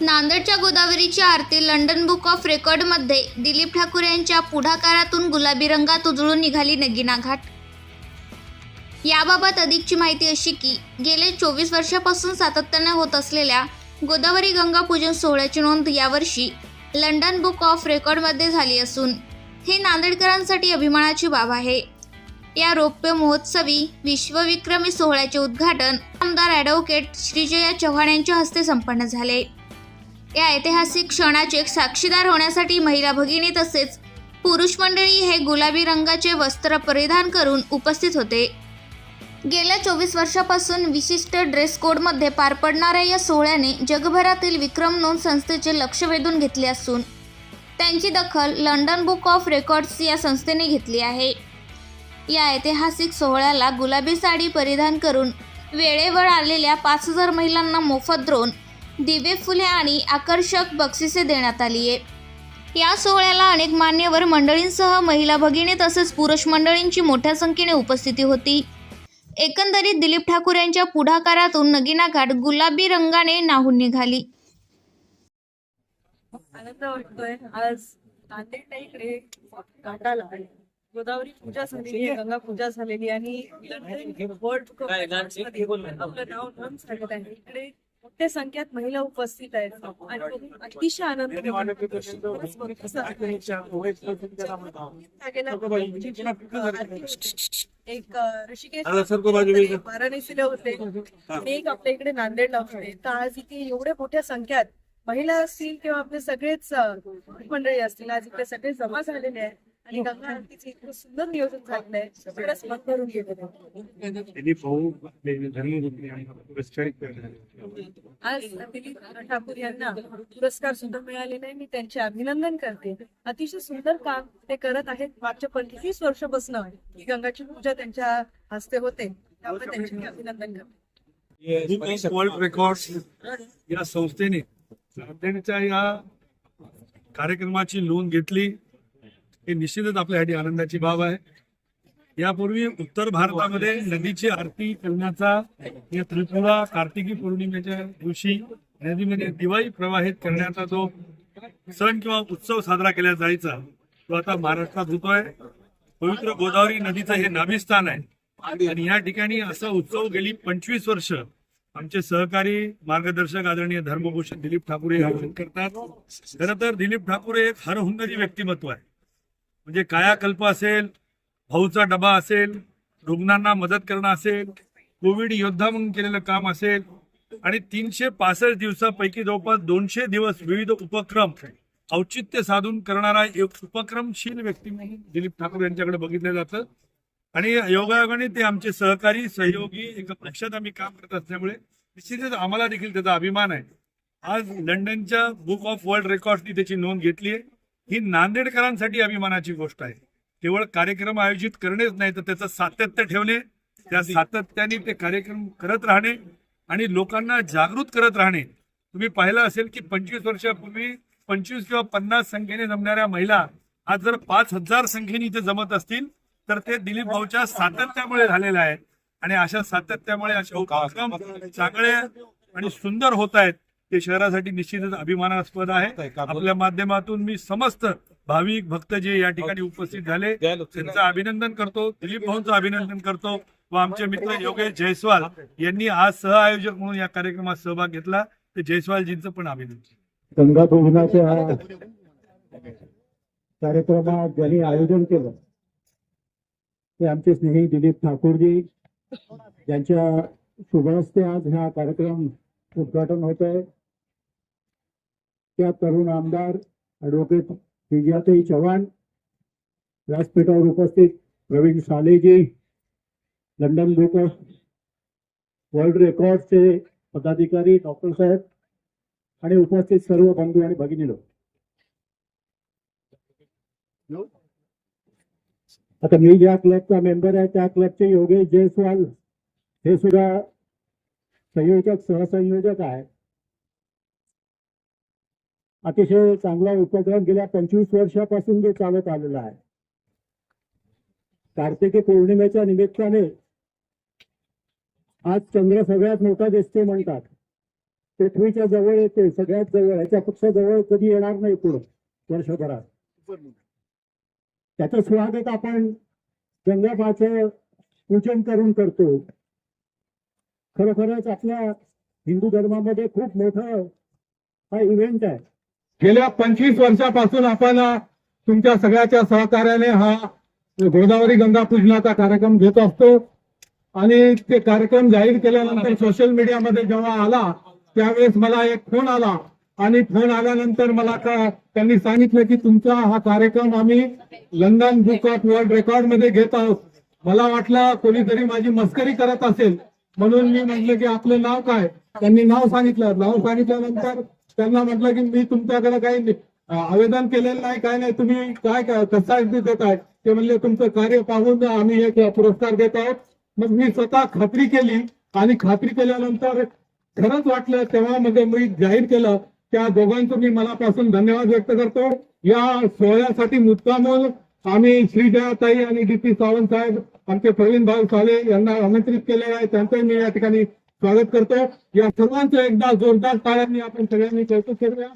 नांदेडच्या गोदावरीची आरती लंडन बुक ऑफ रेकॉर्डमध्ये दिलीप ठाकूर यांच्या पुढाकारातून गुलाबी रंगात उजळून निघाली नगीना घाट. याबाबत अधिकची माहिती अशी की गेले चोवीस वर्षापासून सातत्याने होत असलेल्या गोदावरी गंगा पूजन सोहळ्याची नोंद यावर्षी लंडन बुक ऑफ रेकॉर्डमध्ये झाली असून हे नांदेडकरांसाठी अभिमानाची बाब आहे. या रौप्य महोत्सवी विश्वविक्रमी सोहळ्याचे उद्घाटन आमदार ॲडव्होकेट श्रीजया चव्हाण यांच्या हस्ते संपन्न झाले. या ऐतिहासिक क्षणाचे साक्षीदार होण्यासाठी महिला भगिनी तसेच पुरुष मंडळी हे गुलाबी रंगाचे वस्त्र परिधान करून उपस्थित होते. गेल्या चोवीस वर्षापासून विशिष्ट ड्रेस कोडमध्ये पार पडणाऱ्या या सोहळ्याने जगभरातील विक्रम नोंद संस्थेचे लक्ष वेधून घेतले असून त्यांची दखल लंडन बुक ऑफ रेकॉर्ड्स या संस्थेने घेतली आहे. या ऐतिहासिक सोहळ्याला गुलाबी साडी परिधान करून वेळेवर आलेल्या पाच हजार महिलांना मोफत द्रोण दिवे फुले आणि आकर्षक बक्षिसे देण्यात आली आहे. या सोहळ्याला अनेक मान्यवर मंडळींसह महिला भगिनी तसेच पुरुष मंडळींची मोठ्या संख्येने उपस्थिती होती. एकंदरीत दिलीप ठाकूर यांच्या पुढाकारातून नगिना घाट गुलाबी रंगाने नाहून निघाली. आनंद वाटतोय आज नांदेडला इकडे घाटाला गोदावरी पूजा झालेली आहे गंगा पूजा झालेली आणि आपलं नाव नोंद झालेलं आहे. इकडे मोठ्या संख्येत महिला उपस्थित आहेत. आणि अतिशय आनंद होतो. एक ऋषिकेश. वाराणसीला होते. आणि एक आपल्या इकडे नांदेडला होते. तर आज इथे एवढ्या मोठ्या संख्यात महिला असतील किंवा आपले सगळेच मंडळी असतील आज इकडे सगळे जमा झालेले आहेत. आणि गंगा आरतीचं इतकं सुंदर नियोजन झालेलं आहे. सगळंच मन भरून गेलेलं आहे. त्यांनी भाऊ आपले धर्मपत्नी आणि पुरस्कारित करण्यात आज दिलीप ठाकूर यांना पुरस्कार सुद्धा मिळालेला आहे मी त्यांचे अभिनंदन करते. अतिशय सुंदर काम ते करत आहेत. मागच्या पंचवीस वर्षापासून ही गंगाची पूजा त्यांच्या हस्ते होते. त्यामुळे त्यांचे मी अभिनंदन करते. वर्ल्ड रेकॉर्ड्स या संस्थेने या कार्यक्रमाची नोंद घेतली. हे निश्चितच आपल्यासाठी आनंदाची बाब आहे. यापूर्वी उत्तर भारतामध्ये नदीची आरती करण्याचा या त्रिपुरा कार्तिकी पौर्णिमेच्या दिवशी नदीमध्ये दिवाळी प्रवाहित करण्याचा जो सण किंवा उत्सव साजरा केला जायचा तो आता महाराष्ट्रात होतोय. पवित्र गोदावरी नदीचं हे नाभिस्थान आहे. आणि या ठिकाणी असा उत्सव गेली पंचवीस वर्ष आमचे सहकारी मार्गदर्शक आदरणीय धर्मभूषण दिलीप ठाकूर हे आयोजन करतात. खरं तर दिलीप ठाकूर हे एक हरहुन्नरी व्यक्तिमत्व आहे. म्हणजे कायाकल्प असेल भाऊचा डबा असेल रुग्णांना मदत करणं असेल कोविड योद्धा म्हणून केलेलं काम असेल आणि तीनशे पासष्ट दिवसापैकी जवळपास दोनशे दिवस विविध उपक्रम औचित्य साधून करणारा एक उपक्रमशील व्यक्ती म्हणून दिलीप ठाकूर यांच्याकडे बघितलं जातं. आणि योगायोगाने ते आमचे सहकारी सहयोगी एका पक्षात आम्ही काम करत असल्यामुळे निश्चितच आम्हाला देखील त्याचा अभिमान आहे. आज लंडनच्या बुक ऑफ वर्ल्ड रेकॉर्डनी त्याची नोंद घेतली आहे. ही नांदेडकरांसाठी अभिमानाची गोष्ट आहे. केवळ कार्यक्रम आयोजित करणेच नाही तर त्याचं सातत्य ठेवणे त्या सातत्याने ते कार्यक्रम करत राहणे आणि लोकांना जागृत करत राहणे. तुम्ही पाहिलं असेल की पंचवीस वर्षापूर्वी पंचवीस किंवा पन्नास संख्येने जमणाऱ्या महिला आज जर पाच हजार संख्येने इथे जमत असतील तर ते दिलीप भाऊच्या सातत्यामुळे झालेलं आहे आणि अशा सातत्यामुळे असे उपक्रम चांगले आणि सुंदर होत आहेत. ते शहरासाठी निश्चितच अभिमानास्पद आहे. आपल्या माध्यमातून मी समस्त भाविक भक्त जे या ठिकाणी उपस्थित झाले त्यांचं अभिनंदन करतो. दिलीप भाऊंचं अभिनंदन करतो. व आमचे मित्र योगेश जयस्वाल यांनी आज सहआयोजक म्हणून या कार्यक्रमात सहभाग घेतला. ते जयस्वालजींचं पण अभिनंदन. गंगा पूजनाच्या कार्यक्रमात ज्यांनी आयोजन केलं ते आमचे स्नेही दिलीप ठाकूरजी ज्यांच्या शुभ हस्ते आज हा कार्यक्रम उद्घाटन होत आहे. त्या तरुण आमदार ॲडव्होकेट विजयाताई चव्हाण व्यासपीठावर उपस्थित प्रवीण सालेजी लंडन बुक ऑफ वर्ल्ड रेकॉर्डचे पदाधिकारी डॉक्टर साहेब आणि उपस्थित सर्व बंधू आणि भगिनी लोक आता मी ज्या क्लबचा मेंबर आहे त्या क्लबचे योगेश जयस्वाल हे सुद्धा संयोजक सहसंयोजक आहे अतिशय चांगला उपक्रम गेल्या पंचवीस वर्षापासून जो चालत आलेला आहे. कार्तिकी पौर्णिमेच्या निमित्ताने आज चंद्र सगळ्यात मोठा दिसते म्हणतात. पृथ्वीच्या जवळ येते सगळ्यात जवळ याच्यापेक्षा जवळ कधी येणार नाही पुढं वर्षभरात. त्याचं स्वागत आपण गंगाबाचं पूजन करून करतो. खरोखरच आपल्या हिंदू धर्मामध्ये खूप मोठ हा इव्हेंट आहे. गेल्या पंचवीस वर्षापासून आपण तुमच्या सगळ्याच्या सहकार्याने हा गोदावरी गंगा पूजनाचा कार्यक्रम घेत असतो. आणि ते कार्यक्रम जाहीर केल्यानंतर सोशल मीडियामध्ये जेव्हा आला त्यावेळेस मला एक फोन आला. आणि फोन आल्यानंतर मला त्यांनी सांगितलं की तुमचा हा कार्यक्रम आम्ही लंडन बुक ऑफ वर्ल्ड रेकॉर्डमध्ये घेत आहोत. मला वाटलं कोणीतरी माझी मस्करी करत असेल. म्हणून मी म्हटलं की आपलं नाव काय? त्यांनी नाव सांगितलं. नाव सांगितल्यानंतर त्यांना म्हटलं की मी तुमच्याकडे काही आवेदन केलेलं नाही काय नाही. तुम्ही काय कसा देत आहे ते म्हणले तुमचं कार्य पाहून आम्ही एक पुरस्कार देत आहोत. मग मी स्वतः खात्री केली आणि खात्री केल्यानंतर खरंच वाटलं तेव्हा म्हणजे मी जाहीर केलं त्या दोघांचं मी मनापासून धन्यवाद व्यक्त करतो. या सोहळ्यासाठी मुद्दामून आम्ही श्रीजयाताई आणि डी पी सावंत साहेब आमचे प्रवीण भाऊ साले यांना आमंत्रित केले आहे. त्यांचंही मी या ठिकाणी स्वागत करतो. या सर्वांचं एकदा जोरदार टाळ्यांनी आपण सगळ्यांनी कौतुक करूया